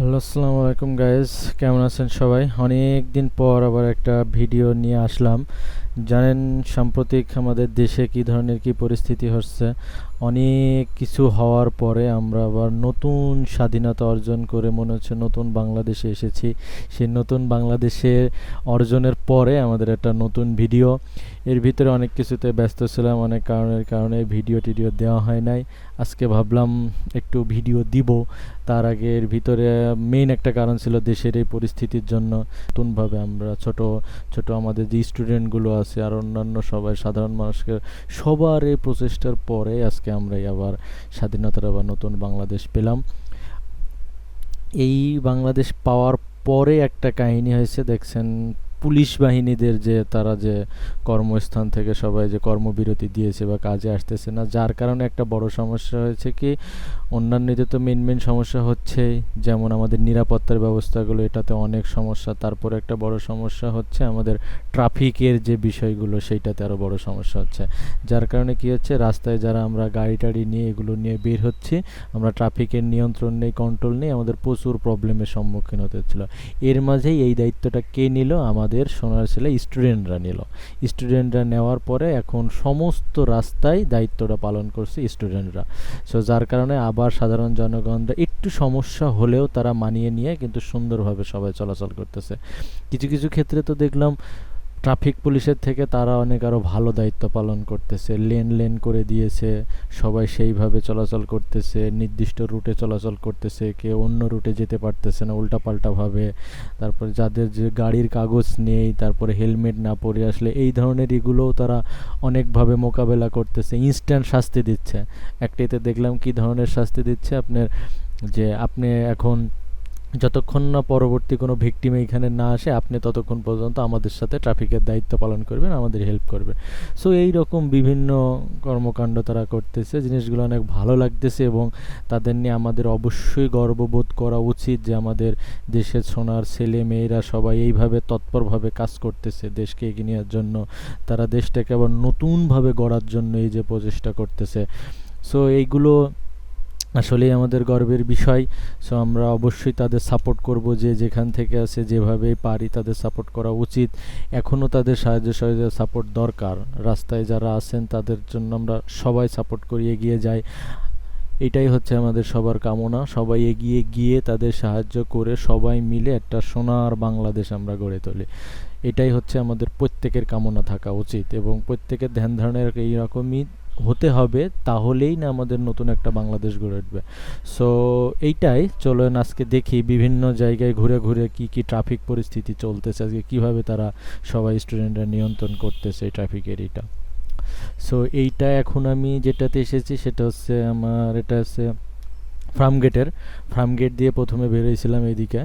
Hello, আসসালামু আলাইকুম guys কেমন আছেন সবাই? অনেক দিন পর আবার একটা ভিডিও নিয়ে আসলাম। জানেন সাম্প্রতিক আমাদের দেশে কি ধরনের কি পরিস্থিতি হচ্ছে? অনেক কিছু হওয়ার পরে আমরা আবার নতুন স্বাধীনতা অর্জন করে মনে হচ্ছে নতুন বাংলাদেশে এসেছি। সেই নতুন বাংলাদেশে অর্জনের পরে আমাদের একটা নতুন ভিডিও। এর ভিতরে অনেক কিছুতে ব্যস্ত ছিলাম, অনেক কারণের কারণে ভিডিও টিডিও দেওয়া হয় নাই। আজকে ভাবলাম একটু ভিডিও দিব। তার আগে এর ভিতরে মেইন একটা কারণ ছিল দেশের এই পরিস্থিতির জন্য। নতুনভাবে আমরা ছোট ছোট আমাদের যে স্টুডেন্টগুলো আছে আর অন্যান্য সবাই, সাধারণ মানুষকে সবার এই প্রচেষ্টার পরে আজকে আমরা আবার স্বাধীনতার আবার নতুন বাংলাদেশ পেলাম। এই বাংলাদেশ পাওয়ার পরে একটা কাহিনী হয়েছে, দেখছেন পুলিশ বাহিনীদের যে তারা যে কর্মস্থান থেকে সবাই যে কর্মবিরতি দিয়েছে বা কাজে আসতেছে না, যার কারণে একটা বড় সমস্যা হয়েছে কি অন্যান্য তো মেন মেন সমস্যা হচ্ছে যেমন আমাদের নিরাপত্তার ব্যবস্থাগুলো, এটাতে অনেক সমস্যা। তারপরে একটা বড় সমস্যা হচ্ছে আমাদের ট্রাফিকের যে বিষয়গুলো, সেইটাতে আরও বড় সমস্যা হচ্ছে। যার কারণে কি হচ্ছে, রাস্তায় যারা আমরা গাড়ি টাড়ি নিয়ে এগুলো নিয়ে বের হচ্ছি, আমরা ট্রাফিকের নিয়ন্ত্রণ নেই কন্ট্রোল নেই, আমাদের প্রচুর প্রবলেমের সম্মুখীন হতে হচ্ছিল। এর মাঝেই এই দায়িত্বটা কে নিল? আমাদের সোনার ছেলে স্টুডেন্টরা নিল। স্টুডেন্টরা নেওয়ার পরে এখন সমস্ত রাস্তায় দায়িত্বটা পালন করছে স্টুডেন্টরা সো যার কারণে আবার সাধারণ জনগণরা একটু সমস্যা হলেও তারা মানিয়ে নিয়ে কিন্তু সুন্দরভাবে সবাই চলাচল করতেছে। কিছু কিছু ক্ষেত্রে তো দেখলাম ট্রাফিক পুলিশের থেকে তারা অনেক আরও ভালো দায়িত্ব পালন করতেছে। লেন লেন করে দিয়েছে, সবাই সেইভাবে চলাচল করতেছে, নির্দিষ্ট রুটে চলাচল করতেছে, কেউ অন্য রুটে যেতে পারতেছে না উল্টাপাল্টাভাবে। তারপর যাদের যে গাড়ির কাগজ নেই, তারপরে হেলমেট না পরে আসলে এই ধরনের এগুলোও তারা অনেকভাবে মোকাবেলা করতেছে ইনস্ট্যান্ট শাস্তি দিচ্ছে। একটিতে দেখলাম কি ধরনের শাস্তি দিচ্ছে? আপনার যে আপনি এখন যতক্ষণ না পরবর্তী কোনো ভিকটিম এইখানে না আসে, আপনি ততক্ষণ পর্যন্ত আমাদের সাথে ট্রাফিকের দায়িত্ব পালন করবেন, আমাদের হেল্প করবেন সো এই রকম বিভিন্ন কর্মকাণ্ড তারা করতেছে, জিনিসগুলো অনেক ভালো লাগতেছে এবং তাদের নিয়ে আমাদের অবশ্যই গর্ববোধ করা উচিত যে আমাদের দেশের সোনার ছেলে মেয়েরা সবাই এইভাবে তৎপরভাবে কাজ করতেছে, দেশকে এগিয়ে নেওয়ার জন্য। তারা দেশটাকে আবার নতুনভাবে গড়ার জন্য এই যে প্রচেষ্টা করতেছে। সো এইগুলো আসলেই আমাদের গর্বের বিষয়। সো আমরা অবশ্যই তাদের সাপোর্ট করব যে যেখান থেকে আসে যেভাবে পারি তাদের সাপোর্ট করা উচিত। এখনও তাদের সাহায্য সহযোগিতা সাপোর্ট দরকার। রাস্তায় যারা আছেন, তাদের জন্য আমরা সবাই সাপোর্ট করি এগিয়ে যাই। এটাই হচ্ছে আমাদের সবার কামনা। সবাই এগিয়ে গিয়ে তাদের সাহায্য করে সবাই মিলে একটা সোনার বাংলাদেশ আমরা গড়ে তুলি। এটাই হচ্ছে আমাদের প্রত্যেকের কামনা থাকা উচিত এবং প্রত্যেকের ধ্যান ধারণের এইরকমই হতে হবে, তাহলেই না আমাদের নতুন একটা বাংলাদেশ গড়ে উঠবে। সো এইটাই, চলেন আজকে দেখি বিভিন্ন জায়গায় ঘুরে ঘুরে কি কি ট্রাফিক পরিস্থিতি চলতেছে, আজকে কীভাবে তারা সবাই স্টুডেন্টরা নিয়ন্ত্রণ করতেছে এই ট্রাফিকের এইটা সো এইটা এখন আমি যেটাতে এসেছি সেটা হচ্ছে আমার, এটা হচ্ছে ফার্ম গেটের ফার্ম গেট দিয়ে প্রথমে বেরোইছিলাম এইদিকে।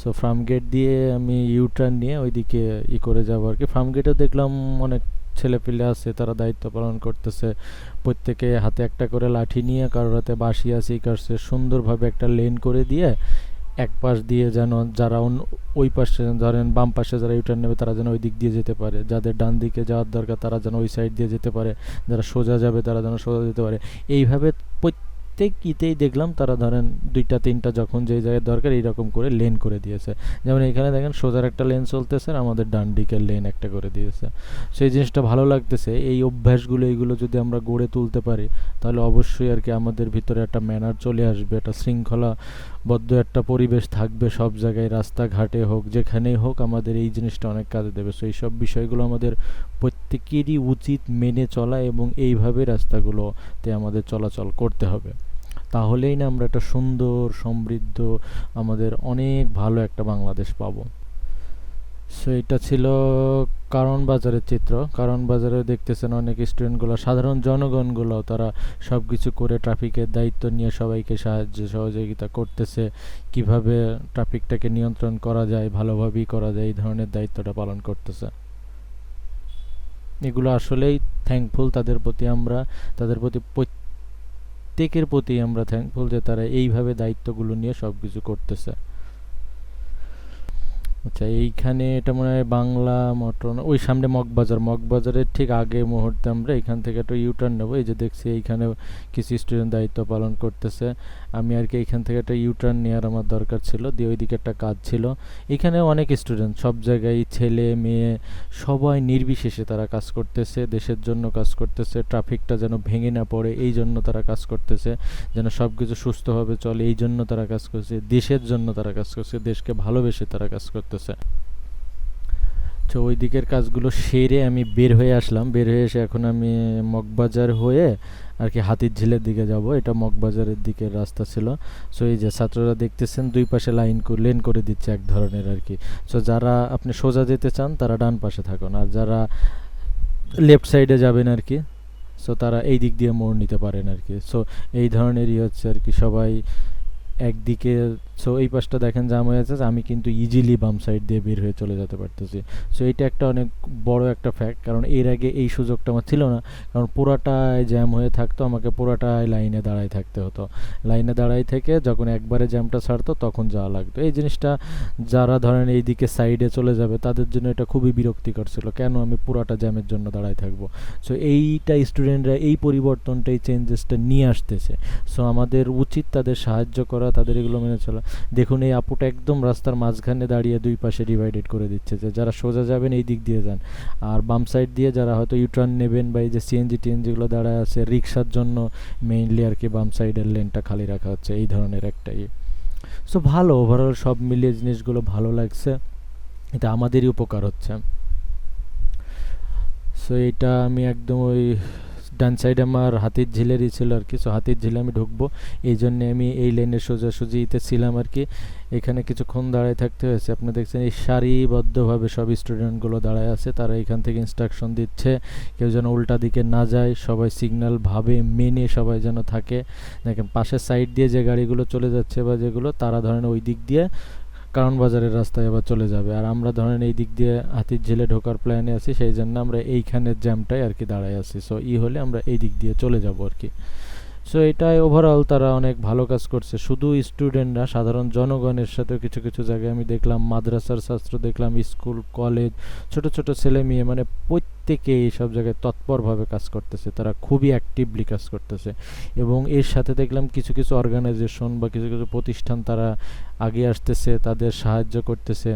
সো ফার্ম গেট দিয়ে আমি ইউটার্ন নিয়ে ওইদিকে ই করে যাব আর কি। ফার্ম গেটেও দেখলাম অনেক ছেলেপিলে আছে, তারা দায়িত্ব পালন করতেছে। প্রত্যেকে হাতে একটা করে লাঠি নিয়ে কারোর হাতে বাঁশি আসি করছে সুন্দরভাবে একটা লেন করে দিয়ে এক পাশ দিয়ে যেন যারা ওই পাশে ধরেন বাম পাশে যারা ইউটার্ন নেবে, তারা যেন ওই দিক দিয়ে যেতে পারে। যাদের ডান দিকে যাওয়ার দরকার, তারা যেন ওই সাইড দিয়ে যেতে পারে। যারা সোজা যাবে, তারা যেন সোজা যেতে পারে। এইভাবে প্রত্যেক ইতেই দেখলাম তারা ধরেন দুইটা, তিনটা যখন যে জায়গায় দরকার এইরকম করে লেন করে দিয়েছে। যেমন এখানে দেখেন সোজার একটা লেন চলতেছে আর আমাদের ডান দিকের লেন একটা করে দিয়েছে। সেই জিনিসটা ভালো লাগতেছে, এই অভ্যাসগুলো, এইগুলো যদি আমরা গড়ে তুলতে পারি, তাহলে অবশ্যই আর কি আমাদের ভিতরে একটা ম্যানার চলে আসবে, একটা শৃঙ্খলাবদ্ধ একটা পরিবেশ থাকবে সব জায়গায়, রাস্তাঘাটে হোক, যেখানেই হোক, আমাদের এই জিনিসটা অনেক কাজে দেবে। সো এই সব বিষয়গুলো আমাদের প্রত্যেকেরই উচিত মেনে চলা এবং এইভাবে রাস্তাগুলোতে আমাদের চলাচল করতে হবে। তাহলেই না আমরা একটা সুন্দর, সমৃদ্ধ, আমাদের অনেক ভালো একটা বাংলাদেশ পাবো। সো এটা ছিল কারণ বাজারের চিত্র। কারণ বাজারে দেখতেছেন অনেক স্টুডেন্টগুলো সাধারণ জনগণগুলো তারা সব কিছু করে ট্রাফিকের দায়িত্ব নিয়ে সবাইকে সাহায্য সহযোগিতা করতেছে। কীভাবে ট্রাফিকটাকে নিয়ন্ত্রণ করা যায়, ভালোভাবেই করা যায়, এই ধরনের দায়িত্বটা পালন করতেছে। এগুলো আসলেই থ্যাঙ্কফুল তাদের প্রতি আমরা, তাদের প্রতি প্রত্যেকের প্রতি আমরা থ্যাঙ্কফুল যে তারা এইভাবে দায়িত্বগুলো নিয়ে সব কিছু করতেছে। আচ্ছা এইখানে এটা মনে হয় বাংলা মটন ওই সামনে মগবাজার। মগবাজারের ঠিক আগে মুহূর্তে আমরা এখান থেকে একটা ইউটার্ন নেব। এই যে দেখছি এইখানে কিছু স্টুডেন্ট দায়িত্ব পালন করতেছে। আমি আর কি এইখান থেকে একটা ইউটার্ন নেওয়ার আমার দরকার ছিল। দিয়ে ওইদিকে একটা কাজ ছিল। এখানে অনেক স্টুডেন্ট সব জায়গায় ছেলে, মেয়ে, সবাই নির্বিশেষে তারা কাজ করতেছে। দেশের জন্য কাজ করতেছে। ট্রাফিকটা যেন ভেঙে না পড়ে, এই জন্য তারা কাজ করতেছে। যেন সব কিছু সুস্থভাবে চলে, এই জন্য তারা কাজ করছে। দেশের জন্য তারা কাজ করছে। দেশকে ভালোবেসে তারা কাজ করতেছে। তো ওই দিকের কাজগুলো সেরে আমি বের হয়ে আসলাম। বের হয়ে এসে এখন আমি মগবাজার হয়ে আর কি হাতির ঝিলের দিকে যাব। এটা মগবাজারের দিকের রাস্তা ছিল। সো এই যে ছাত্ররা দেখতেছেন, দুই পাশে লাইন লেন করে দিচ্ছে এক ধরনের আর কি। সো যারা আপনি সোজা যেতে চান, তারা ডান পাশে থাকুন। আর যারা লেফট সাইডে যাবেন আর কি সো তারা এই দিক দিয়ে মোড় নিতে পারেন আর কি। সো এই ধরনেরই হচ্ছে আর কি সবাই একদিকে সো এই পাশটা দেখেন জাম হয়ে আছে, আমি কিন্তু ইজিলি বাম সাইড দিয়ে বের হয়ে চলে যেতে পারতেছি। সো এটা একটা অনেক বড় একটা ফ্যাক্ট কারণ এর আগে এই সুযোগটা আমার ছিল না। কারণ পুরাটায় জ্যাম হয়ে থাকতো, আমাকে পুরাটায় লাইনে দাঁড়ায় থাকতে হতো। লাইনে দাঁড়াই থেকে যখন একবারে জ্যামটা ছাড়তো, তখন যাওয়া লাগতো। এই জিনিসটা যারা ধরেন এই দিকে সাইডে চলে যাবে, তাদের জন্য এটা খুবই বিরক্তিকর ছিল, কেন আমি পুরাটা জ্যামের জন্য দাঁড়ায় থাকব? সো এইটা স্টুডেন্টরা এই পরিবর্তনটা, এই চেঞ্জেসটা নিয়ে আসতেছে। সো আমাদের উচিত তাদের সাহায্য করা, তাদের এগুলো মেনে চলা। দেখুন, এই আপুটা একদম রাস্তার মাঝখানে দাঁড়িয়ে দুই পাশে ডিভাইডেড করে দিচ্ছে যে যারা সোজা যাবেন এই দিক দিয়ে যান। আর বাম সাইড দিয়ে যারা হয়তো ইউটার্ন নেবেন বা এই যে সিএনজি টিএনজিগুলো দাঁড়ায় আছে রিক্সার জন্য মেইনলি আর কি বাম সাইডের লেনটা খালি রাখা হচ্ছে, এই ধরনের একটা ইয়ে সো ভালো ওভারঅল সব মিলিয়ে জিনিসগুলো ভালো লাগছে। এটা আমাদেরই উপকার হচ্ছে। সো এটা আমি একদম ওই ডান সাইডে আমার হাতির ঝিলেরই ছিল আর কি। সো হাতির ঝিলে আমি ঢুকবো। এই জন্য আমি এই লেনের সোজাসুজিতে ছিলাম আর কি। এখানে কিছুক্ষণ দাঁড়ায় থাকতে হয়েছে। আপনি দেখছেন এই সারিবদ্ধভাবে সব স্টুডেন্টগুলো দাঁড়ায় আছে। তারা এখান থেকে ইনস্ট্রাকশন দিচ্ছে। কেউ যেন উল্টা দিকে না যায়। সবাই সিগন্যাল ভাবে মেনে সবাই যেন থাকে। দেখেন, পাশের সাইড দিয়ে যে গাড়িগুলো চলে যাচ্ছে বা যেগুলো, তারা ধরেন ওই দিক দিয়ে কারণ বাজারের রাস্তায় আবার চলে যাবে। আর আমরা ধরেন এই দিক দিয়ে হাতির ঝেলে ঢোকার প্ল্যানে আছি, সেই জন্য আমরা এইখানের জ্যামটাই আর কি দাঁড়ায় আছি। সো ই হলে আমরা এই দিক দিয়ে চলে যাব আর কি। সো এটাই ওভারঅল তারা অনেক ভালো কাজ করছে। শুধু স্টুডেন্টরা সাধারণ জনগণের সাথেও কিছু কিছু জায়গায় আমি দেখলাম, মাদ্রাসার ছাত্র দেখলাম, স্কুল কলেজ ছোট ছোট ছেলে মেয়ে মানে প্রত্যেকে এইসব জায়গায় তৎপরভাবে কাজ করতেছে। তারা খুবই অ্যাক্টিভলি কাজ করতেছে। এবং এর সাথে দেখলাম কিছু কিছু অর্গানাইজেশন বা কিছু কিছু প্রতিষ্ঠান তারা আগে আসতেছে, তাদের সাহায্য করতেছে।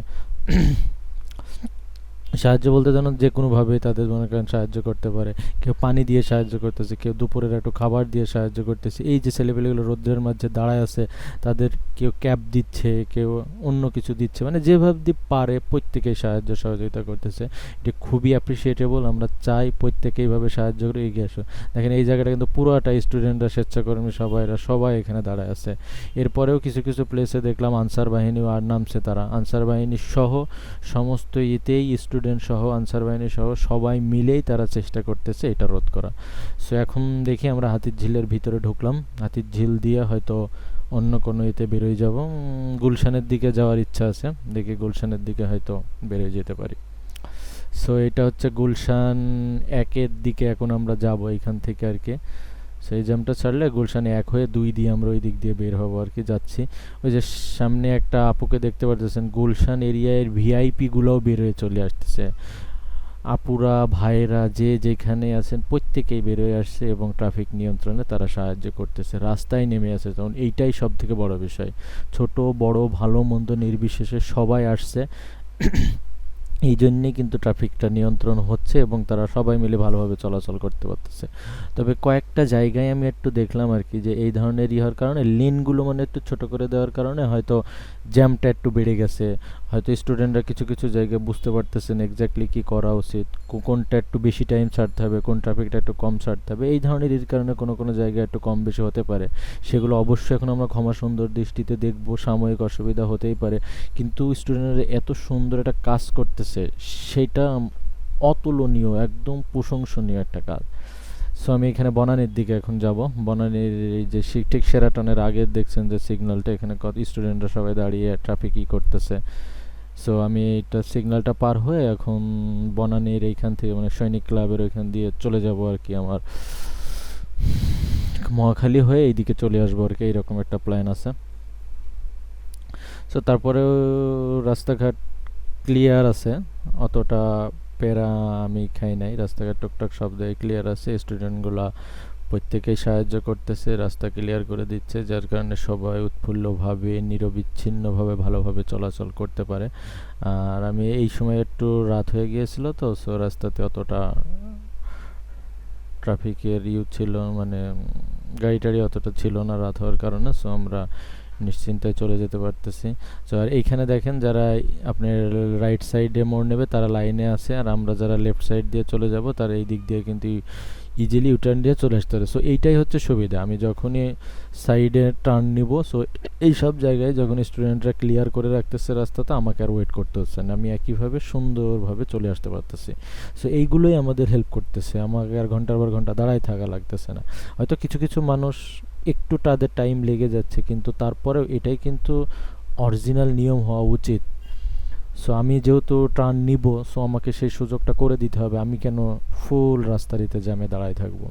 সাহায্য বলতে যেন যে কোনোভাবে তাদের মনে করেন সাহায্য করতে পারে। কেউ পানি দিয়ে সাহায্য করতেছে, কেউ দুপুরের একটু খাবার দিয়ে সাহায্য করতেছে। এই যে ছেলেপেলেগুলো রোদ্রের মাঝে দাঁড়ায় আছে, তাদের কেউ ক্যাব দিচ্ছে, কেউ অন্য কিছু দিচ্ছে মানে যেভাবে পারে প্রত্যেকেই সাহায্য সহযোগিতা করতেছে। এটি খুবই অ্যাপ্রিসিয়েটেবল আমরা চাই প্রত্যেকে এইভাবে সাহায্য করে এগিয়ে আসো দেখেন এই জায়গাটা কিন্তু পুরোটা স্টুডেন্টরা স্বেচ্ছাকর্মী সবাইরা সবাই এখানে দাঁড়ায় আছে। এরপরেও কিছু কিছু প্লেসে দেখলাম আনসার বাহিনীও আর নামছে তারা। আনসার বাহিনী সহ সমস্ত ইতেই স্টুডেন্ট সহ আনসার বাহিনী সহ সবাই মিলেই তারা চেষ্টা করতেছে এটা রোধ করা। সো এখন দেখি আমরা হাতির ঝিলের ভিতরে ঢুকলাম। হাতির ঝিল দিয়ে হয়তো অন্য কোনো ইতে বেরোয় যাব। গুলশানের দিকে যাওয়ার ইচ্ছা আছে। দেখি গুলশানের দিকে হয়তো বেরোয় যেতে পারি। সো এটা হচ্ছে গুলশান একের দিকে এখন আমরা যাব এখান থেকে আর কি। সেই জ্যামটা ছাড়লে গুলশানে এক হয়ে দুই দিয়ে আমরা ওই দিক দিয়ে বের হব আর কি, যাচ্ছি। ওই যে সামনে একটা আপুকে দেখতে পারতেছেন, গুলশান এরিয়ার ভিআইপিগুলোও বের হয়ে চলে আসতেছে। আপুরা, ভাইয়েরা যে যেখানে আছেন প্রত্যেকেই বেরোয় আসছে এবং ট্রাফিক নিয়ন্ত্রণে তারা সাহায্য করতেছে। রাস্তায় নেমে আছে তখন এইটাই সব থেকে বড় বিষয়। ছোট, বড়, ভালো, মন্দ, নির্বিশেষে সবাই আসছে। এই জন্যেই কিন্তু ট্রাফিকটা নিয়ন্ত্রণ হচ্ছে এবং তারা সবাই মিলে ভালোভাবে চলাচল করতে পারতেছে। তবে কয়েকটা জায়গায় আমি একটু দেখলাম আর কি যে এই ধরনের ইহার কারণে লেনগুলো মানে একটু ছোট করে দেওয়ার কারণে হয়তো জ্যামটা একটু বেড়ে গেছে। হয়তো স্টুডেন্টরা কিছু কিছু জায়গায় বুঝতে পারতেছেন এক্স্যাক্টলি কী করা উচিত কোনটা একটু বেশি টাইম ছাড়তে হবে, কোন ট্রাফিকটা একটু কম ছাড়তে হবে, এই ধরনের এর কারণে কোনো কোনো জায়গায় একটু কম বেশি হতে পারে। সেগুলো অবশ্যই এখন আমরা ক্ষমা সুন্দর দৃষ্টিতে দেখব, সাময়িক অসুবিধা হতেই পারে। কিন্তু স্টুডেন্টরা এত সুন্দর একটা কাজ করতেছে, সেটা অতুলনীয়, একদম প্রশংসনীয় একটা কাজ। সো আমি এখানে বনানীর দিকে এখন যাব। বনানীর এই যে ঠিক সেরাটনের আগে দেখছেন যে সিগন্যালটা এখানে কত স্টুডেন্টরা সবাই দাঁড়িয়ে ট্রাফিক ই করতেছে। সো আমি এটা সিগন্যালটা পার হয়ে এখন বনানীর এইখান থেকে মানে সৈনিক ক্লাবের ওইখান দিয়ে চলে যাব আর কি আমার। মহাখালী হয়ে এইদিকে চলে আসব আর কি, এইরকম একটা প্ল্যান আছে। সো তারপরেও রাস্তাঘাট ক্লিয়ার আছে। অতটা প্যারা আমি খাই নাই। রাস্তাঘাট টুকটাক সব জায়গায় ক্লিয়ার আছে। স্টুডেন্টগুলা প্রত্যেকেই সাহায্য করতেছে, রাস্তা ক্লিয়ার করে দিচ্ছে, যার কারণে সবাই উৎফুল্লভাবে, নিরবিচ্ছিন্নভাবে, ভালোভাবে চলাচল করতে পারে। আর আমি এই সময় একটু রাত হয়ে গিয়েছিল তো সো রাস্তাতে অতটা ট্রাফিকের ইউ ছিল মানে গাড়ি টাড়ি অতটা ছিল না রাত হওয়ার কারণে সো আমরা নিশ্চিন্তায় চলে যেতে পারতেছি। তো আর এইখানে দেখেন যারা আপনার রাইট সাইডে মোড় নেবে, তারা লাইনে আছে, আর আমরা যারা লেফট সাইড দিয়ে চলে যাব, তারা এই দিক দিয়ে কিন্তু ইজিলি ইউটার্ন দিয়ে চলে আসতে পারে। সো এইটাই হচ্ছে সুবিধা। আমি যখনই সাইডে টার্ন নিব সো এই সব জায়গায় যখন স্টুডেন্টরা ক্লিয়ার করে রাখতেছে রাস্তাটা, আমাকে আর ওয়েট করতে হচ্ছে না। আমি একইভাবে সুন্দরভাবে চলে আসতে পারতেছি। সো এইগুলোই আমাদের হেল্প করতেছে। আমাকে আর ঘণ্টার পর ঘণ্টা দাঁড়ায় থাকা লাগতেছে না। হয়তো কিছু কিছু মানুষ একটু তাদের টাইম লেগে যাচ্ছে, কিন্তু তারপরেও এটাই কিন্তু অরিজিনাল নিয়ম হওয়া উচিত। সো আমি যেহেতু টার্ন নিব সো আমাকে সেই সুযোগটা করে দিতে হবে। আমি কেন ফুল রাস্তারিতে জ্যামে দাঁড়ায় থাকব?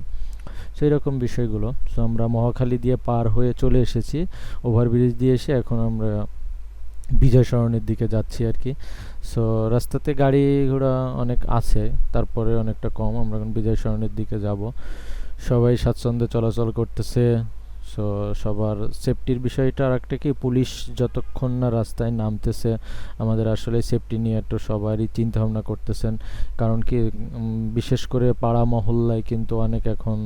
সেই রকম বিষয়গুলো। সো আমরা মহাখালী দিয়ে পার হয়ে চলে এসেছি। ওভারব্রিজ দিয়ে এসে এখন আমরা বিজয় সরণির দিকে যাচ্ছি আর কি। সো রাস্তাতে গাড়ি ঘোড়া অনেক আছে, তারপরে অনেকটা কম। আমরা এখন বিজয় সরণির দিকে যাব। সবাই স্বাচ্ছন্দ্যে চলাচল করতেছে। সো সবার সেফটির বিষয়টা আর একটা কি? পুলিশ যতক্ষণ না রাস্তায় নামতেছে, আমাদের আসলে সেফটি নিয়ে একটু সবারই চিন্তা ভাবনা করতেছেন। কারণ কি বিশেষ করে পাড়া মহল্লায় কিন্তু অনেক এখন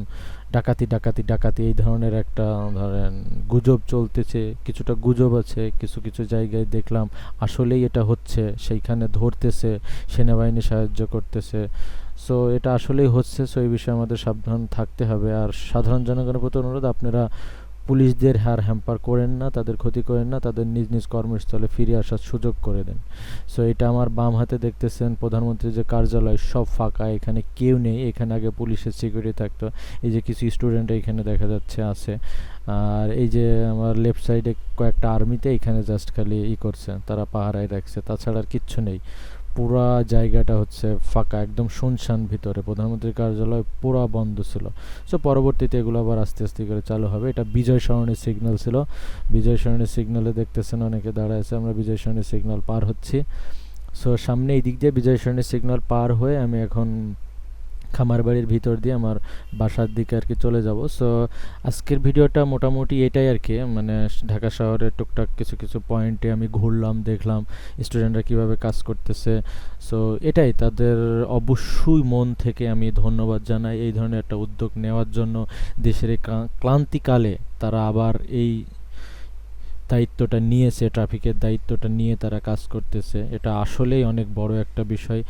ডাকাতি ডাকাতি ডাকাতি এই ধরনের একটা, ধরেন, গুজব চলতেছে। কিছুটা গুজব আছে, কিছু কিছু জায়গায় দেখলাম আসলেই এটা হচ্ছে। সেইখানে ধরতেছে, সেনাবাহিনী সাহায্য করতেছে। সো এটা আসলেই হচ্ছে। সো এই বিষয়ে আমাদের সাবধান থাকতে হবে। আর সাধারণ জনগণের প্রতি অনুরোধ, আপনারা পুলিশদের হার হ্যাম্পার করেন না, তাদের ক্ষতি করেন না, তাদের নিজ নিজ কর্মস্থলে ফিরে আসার সুযোগ করে দেন। সো এটা আমার বাম হাতে দেখতেছেন, প্রধানমন্ত্রীর যে কার্যালয় সব ফাঁকা, এখানে কেউ নেই, এখানে আগে পুলিশের সিকিউরিটি থাকতো। এই যে কিছু স্টুডেন্ট এখানে দেখা যাচ্ছে আছে। আর এই যে আমার লেফট সাইডে কয়েকটা আর্মিতে এখানে জাস্ট খালি ই করছে, তারা পাহারায় রাখছে, তাছাড়া আর কিচ্ছু নেই। পুরা জায়গাটা হচ্ছে ফাঁকা, একদম শুনশান ভিতরে। প্রধানমন্ত্রীর কার্যালয় পুরা বন্ধ ছিল। সো পরবর্তীতে এগুলো আবার আস্তে আস্তে করে চালু হবে। এটা বিজয় সরণের সিগন্যাল ছিল। বিজয় সরণের সিগন্যালে দেখতেছেন অনেকে দাঁড়ায় আছে। আমরা বিজয় সরণের সিগন্যাল পার হচ্ছি। সো সামনে এই দিক দিয়ে বিজয় সরণের সিগন্যাল পার হয়ে আমি এখন খামার বাড়ির ভিতর দিয়ে আমার বাসার দিকে আর কি চলে যাব। সো আজকের ভিডিওটা মোটামুটি এটাই আর কি। মানে ঢাকা শহরের টুকটাক কিছু কিছু পয়েন্টে আমি ঘুরলাম, দেখলাম স্টুডেন্টরা কীভাবে কাজ করতেছে। সো এটাই তাদের অবশ্যই মন থেকে আমি ধন্যবাদ জানাই এই ধরনের একটা উদ্যোগ নেওয়ার জন্য। দেশের এই ক্লান্তিকালে তারা আবার এই দায়িত্বটা নিয়েছে ট্রাফিকের দায়িত্বটা নিয়ে তারা কাজ করতেছে। এটা আসলেই অনেক বড় একটা বিষয়।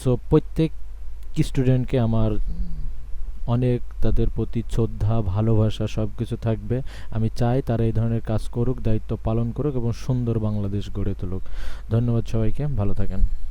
সো প্রত্যেক স্টুডেন্টকে আমার অনেক তাদের প্রতি শ্রদ্ধা, ভালোবাসা সব কিছু থাকবে। আমি চাই তারা এই ধরনের কাজ করুক, দায়িত্ব পালন করুক এবং সুন্দর বাংলাদেশ গড়ে তুলুক। ধন্যবাদ সবাইকে, ভালো থাকেন।